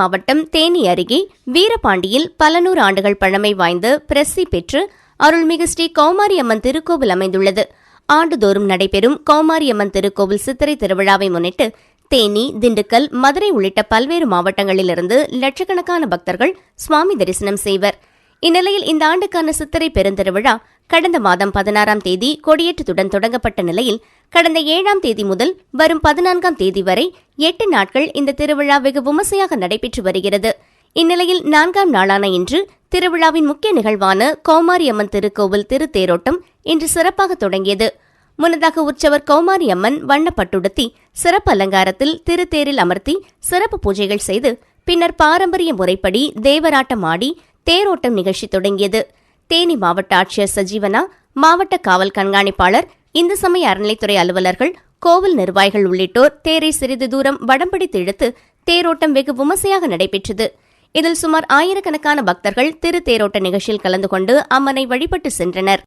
மாவட்டம் தேனி அருகே வீரபாண்டியில் பல நூறு ஆண்டுகள் பழமை வாய்ந்த பிரசி பெற்று அருள்மிகு ஸ்ரீ கௌமாரியம்மன் திருக்கோவில் அமைந்துள்ளது. ஆண்டுதோறும் நடைபெறும் கௌமாரியம்மன் திருக்கோவில் சித்திரை திருவிழாவை முன்னிட்டு தேனி திண்டுக்கல் மதுரை உள்ளிட்ட பல்வேறு மாவட்டங்களிலிருந்து லட்சக்கணக்கான பக்தர்கள் சுவாமி தரிசனம் செய்வர். இந்நிலையில் இந்த ஆண்டுக்கான சித்திரை பெருந்திருவிழா கடந்த மாதம் பதினாறாம் தேதி கொடியேற்றத்துடன் தொடங்கப்பட்ட நிலையில் கடந்த ஏழாம் தேதி முதல் வரும் பதினான்காம் தேதி வரை எட்டு நாட்கள் இந்த திருவிழா வெகு விமர்சையாக நடைபெற்று வருகிறது. இந்நிலையில் நான்காம் நாளான இன்று திருவிழாவின் முக்கிய நிகழ்வான கௌமாரியம்மன் திருக்கோவில் திருத்தேரோட்டம் இன்று சிறப்பாக தொடங்கியது. முன்னதாக உற்சவர் கௌமாரியம்மன் வண்ணப்பட்டுடுத்தி சிறப்பு அலங்காரத்தில் திருத்தேரில் அமர்த்தி சிறப்பு பூஜைகள் செய்து பின்னர் பாரம்பரிய முறைப்படி தேவராட்டம் ஆடி தேரோட்டம் நிகழ்ச்சி தொடங்கியது. தேனி மாவட்ட ஆட்சியர் சஜீவனா மாவட்ட காவல் கண்காணிப்பாளர் இந்து சமய அறநிலைத்துறை அலுவலர்கள் கோவில் நிர்வாகிகள் உள்ளிட்டோர் தேரை சிறிது தூரம் வடம்பிடித்து இழுத்து தேரோட்டம் வெகு விமர்சையாக நடைபெற்றது. இதில் சுமார் ஆயிரக்கணக்கான பக்தர்கள் திரு தேரோட்ட நிகழ்ச்சியில் கலந்து கொண்டு அம்மனை வழிபட்டு சென்றனர்.